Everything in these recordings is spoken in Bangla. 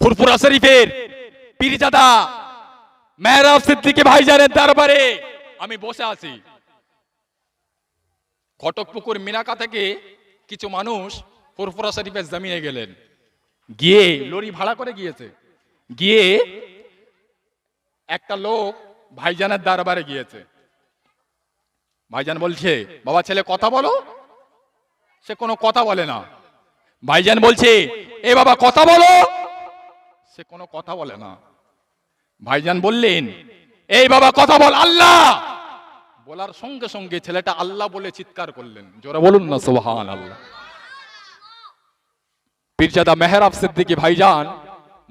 ফুরফুরা শরীফের পীরজাদা মেহরাব সিদ্দিকী ভাইজানের দরবারে আমি বসে আছি। ঘটকপুকুর মিনাকা থেকে কিছু মানুষ ফুরফুরা শরীফের জমিনে গেলেন। গিয়ে লরি ভাড়া করে গিয়েছে। গিয়ে একটা লোক ভাইজানের দরবারে গিয়েছে। ভাইজান বলছে, বাবা ছেলে, কথা বলো। সে কোনো কথা বলে না। ভাইজান বলছে, এ বাবা, কথা বলো। সে কোনো কথা বলে না। ভাইজান বললেন, এই বাবা, কথা বল, আল্লাহ! বলার সঙ্গে সঙ্গে ছেলেটা আল্লাহ বলে চিৎকার করলেন। জোরে বলুন না সুবহান আল্লাহ পীরজাদা মেহরাব সিদ্দিকী ভাইজান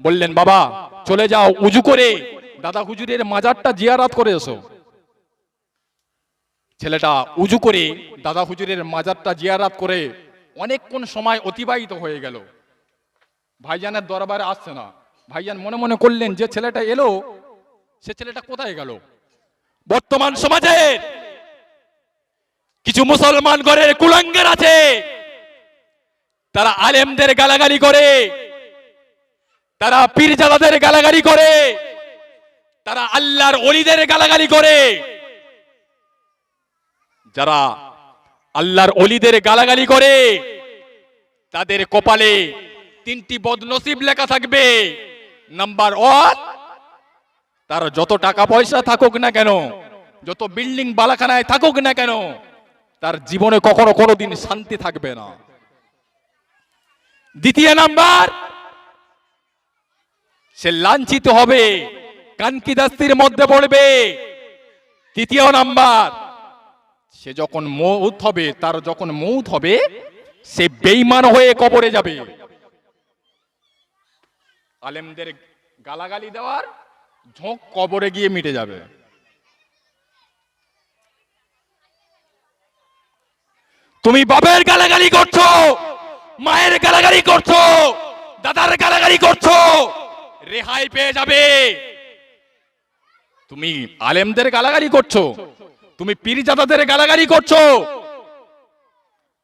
বললেন, বাবা, চলে যাও, উজু করে। দাদা হুজুরের মাজারটা জিয়ারাত করে এসো। ছেলেটা উজু করে দাদা হুজুরের মাজারটা জিয়ারাত করে অনেকক্ষণ সময় অতিবাহিত হয়ে গেল। ভাইজানের দরবারে আসছে না। ভাইজান মনে মনে করলেন যে ছেলেটা এলো, সে ছেলেটা কোথায় গেল? বর্তমান সমাজে কিছু মুসলমান ঘরের কুলাঙ্গের আছে। তারা আলেমদের গালাগালি করে, তারা পীরজাদাদের গালাগালি করে, তারা আল্লাহর অলিদের গালাগালি করে। যারা আল্লাহর অলিদের গালাগালি করে, তাদের কপালে তিনটি বদনসিব লেখা থাকবে। নাম্বার ওয়ান তার যত টাকা পয়সা থাকুক না কেন, যত বিল্ডিং বালাখানায় থাকুক না কেন, তার জীবনে কখনো কোনোদিন শান্তি থাকবে না। দ্বিতীয় নাম্বার, সে লাঞ্ছিত হবে কানকিদাস্তির মধ্যে পড়বে। তৃতীয় নাম্বার, সে যখন মৌত হবে, তার যখন মৌত হবে, সে বেইমান হয়ে কবরে যাবে। আলেমদের গালাগালি দেওয়ার ঝোঁক কবরে গিয়ে মিটে যাবে। তুমি বাবের গালাগালি করছ, মায়ের গালাগালি করছ, দাদার গালাগালি করছ, রেহাই পেয়ে যাবে। তুমি আলেমদের গালাগালি করছ, তুমি পীরজাদাদের গালাগালি করছ,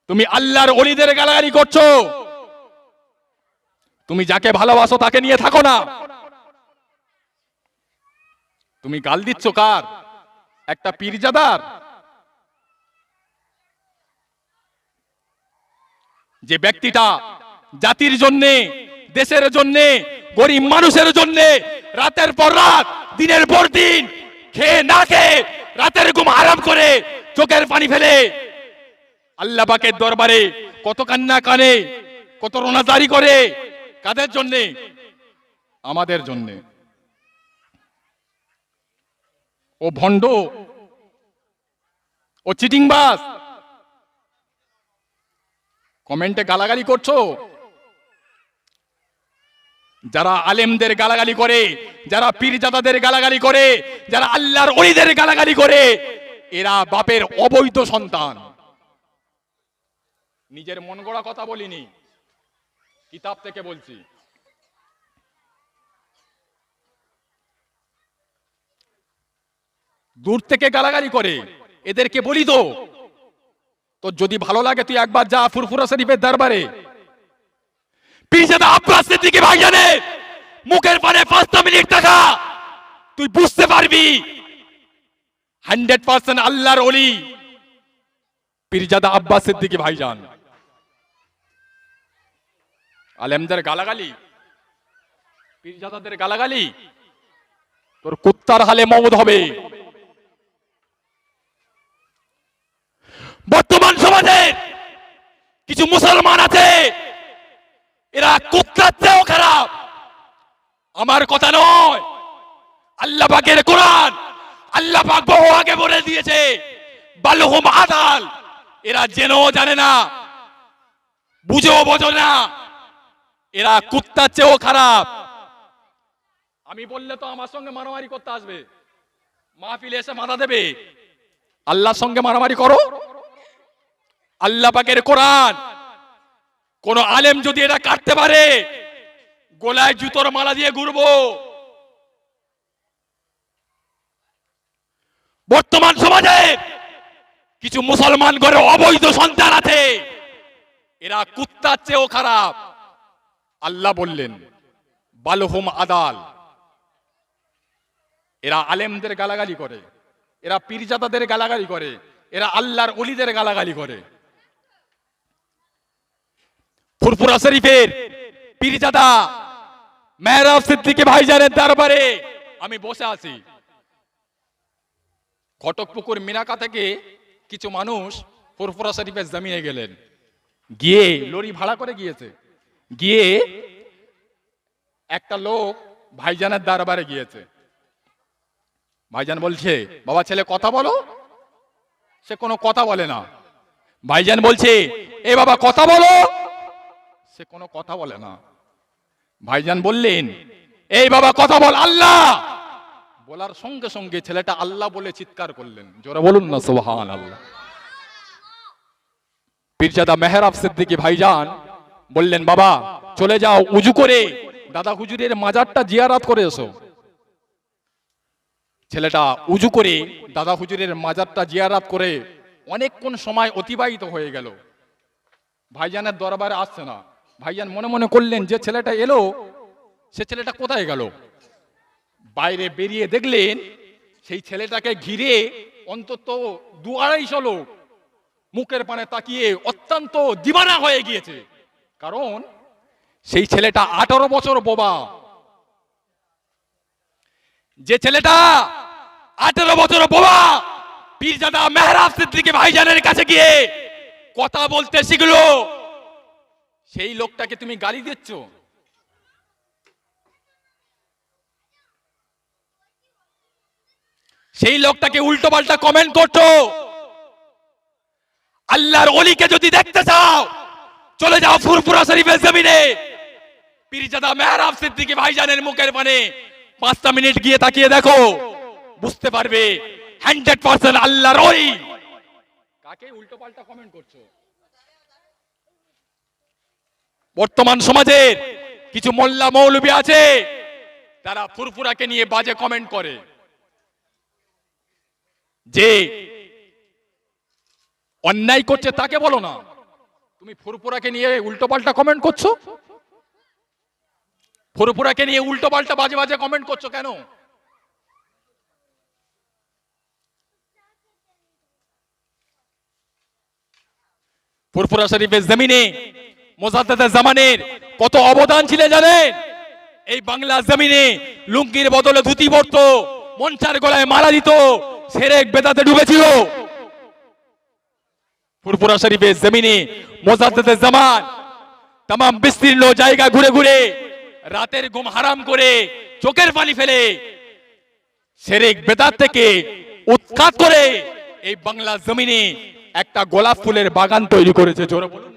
তুমি আল্লাহর অলিদের গালাগালি করছ তুমি যাকে ভালোবাসো তাকে নিয়ে থাকো না। তুমি গাল দিচ্ছ কার? একটা পীরজাদার? যে ব্যক্তিটা জাতির জন্যে, দেশের জন্যে, গরিব মানুষের জন্যে রাতের পর রাত, দিনের পর দিন খেয়ে না খেয়ে রাতের ঘুম আরাম করে চোখের পানি ফেলে। আল্লাহ পাকের দরবারে কত কান্না কানে, কত রোনাজারি করে কাদের জন্যে? আমাদের জন্যে। ও ভণ্ড, ও চিটিংবাস কমেন্টে গালাগালি করছ? যারা আলেমদের গালাগালি করে, যারা পীরজাদাদের গালাগালি করে, যারা আল্লাহর অলিদের গালাগালি করে, এরা বাপের অবৈধ সন্তান। নিজের মন গড়া কথা বলিনি। কিতাব থেকে বলছি। দূর থেকে গালাগালি করে। এদেরকে বলি তো, তোর যদি ভালো লাগে, তুই একবার যা ফুরফুরা শরীফের দরবারে। ভাইজানে মুখের পানে পাঁচটা মিনিট টাকা তুই বুঝতে পারবি। হান্ড্রেড পার্সেন্ট আল্লাহর অলি পীরজাদা আব্বাস সিদ্দিকী ভাইজান আলেমদের গালাগালি, পীরজাদাদের গালাগালি, তোর কুত্তার হালে মমদ হবে। বর্তমান সমাজে কিছু মুসলমান আছে, এরা কুত্তার চেয়েও খারাপ। আমার কথা নয়, আল্লাহ পাকের কোরআন আল্লাহ পাক বহু আগে বলে দিয়েছে, বালহুম আদাল, এরা জেনেও জানে না, বুঝেও বোঝো না। এরা কুত্তার চেয়েও খারাপ। আমি বললে তো আমার সঙ্গে মারামারি করতে আসবে। মাহফিলে এসে মাথা দেবে। আল্লাহর সঙ্গে মারামারি করো। আল্লাহ পাকের কোরআন। কোন আলেম যদি এটা কাটতে পারে, গোলায় জুতোর মালা দিয়ে ঘুরবো। বর্তমান সমাজে কিছু মুসলমান ঘরে অবৈধ সন্তান আছে। এরা কুত্তার চেয়েও খারাপ। আল্লাহ বললেন, বালহুম আদাল। এরা আলেমদের গালাগালি করে, এরা পীরজাদাদের গালাগালি করে, এরা আল্লাহর অলিদের গালাগালি করে। ফুরফুরা শরীফের পীরজাদা মেহরাব সিদ্দিকী ভাইজানের দরবারে আমি বসে আছি। ঘটকপুকুর মিনাকা থেকে কিছু মানুষ ফুরফুরা শরীফের জমিনে গেলেন। গিয়ে লরি ভাড়া করে গিয়েছে। গিয়ে একটা লোক ভাইজানের দরবারে গিয়েছে। ভাইজান বলছে, বাবা, ছেলে, কথা বলো। সে কোনো কথা বলে না। ভাইজান বলছে, এ বাবা, কথা বলো। সে কোনো কথা বলে না। ভাইজান বললেন, এই বাবা, কথা বল, আল্লাহ! বলার সঙ্গে সঙ্গে ছেলেটা আল্লাহ বলে চিৎকার করলেন। জোরে বলুন না সোহান আল্লাহ পীরজাদা মেহরাব সিদ্দিকী ভাইজান বললেন, বাবা, চলে যাও, উজু করে। দাদা হুজুরের মাজারটা জিয়ারাত করে এসো। ছেলেটা উজু করে দাদা হুজুরের মাজারটা জিয়ারাত করে অনেকক্ষণ সময় অতিবাহিত হয়ে গেল। ভাইজানের দরবারে আসছে না। ভাইজান মনে মনে করলেন, যে ছেলেটা এলো, সে ছেলেটা কোথায় গেল? বাইরে বেরিয়ে দেখলেন, সেই ছেলেটাকে ঘিরে অন্তত দু আড়াইশো লোক মুখের পানে তাকিয়ে অত্যন্ত দিবানা হয়ে গিয়েছে। কারণ সেই ছেলেটা আঠারো বছর বোবা। যে ছেলেটা আঠারো বছর বোবা, পীরজাদা মেহরাব সিদ্দিকী ভাইজানের কাছে গিয়ে কথা বলতে শিখলো, সেই লোকটাকে তুমি গালি দিচ্ছ? সেই লোকটাকে উল্টো পাল্টা কমেন্ট করছ? আল্লাহর অলিকে যদি দেখতে চাও চলে যাও ফুরফুরা শরীফের জমিনে। পীরজাদা মেহরাব সিদ্দিকী ভাইজানের মুখের পানে পাঁচটা মিনিট গিয়ে তাকিয়ে দেখো, বুঝতে পারবে হান্ড্রেড পার্সেন্ট আল্লাহর ওই। কাকে উল্টো পাল্টা কমেন্ট করছ? বর্তমান সমাজের কিছু মোল্লা মৌলবী আছে, তারা ফুরফুরাকে নিয়ে বাজে কমেন্ট করে। যে অন্যায় করছে তাকে বলো না। তুমি ফুরফুরাকে নিয়ে উল্টো পাল্টা কমেন্ট করছ? ফুরফুরাকে নিয়ে উল্টো পাল্টা বাজে বাজে কমেন্ট করছ কেন? ফুরফুরা শরীফের জমিনে, মোজাদ্দাদের জামানের কত অবদান ছিল জানেন? এই বাংলা জমিনে লুঙ্গির বদলে ধুতি পরতো মঞ্চার গলায় মালা দিত, সেরেক বেদাতে ডুবেছিল। ফুরফুরা শরীফের জমিনে মোজাদ্দে জামান তাম বিস্তীর্ণ জায়গা ঘুরে ঘুরে রাতের ঘুম হারাম করে চোখের পানি ফেলে সেরেক বেদাত থেকে উৎখাত করে এই বাংলা জমিনে একটা গোলাপ ফুলের বাগান তৈরি করেছে, জোরে বলুন।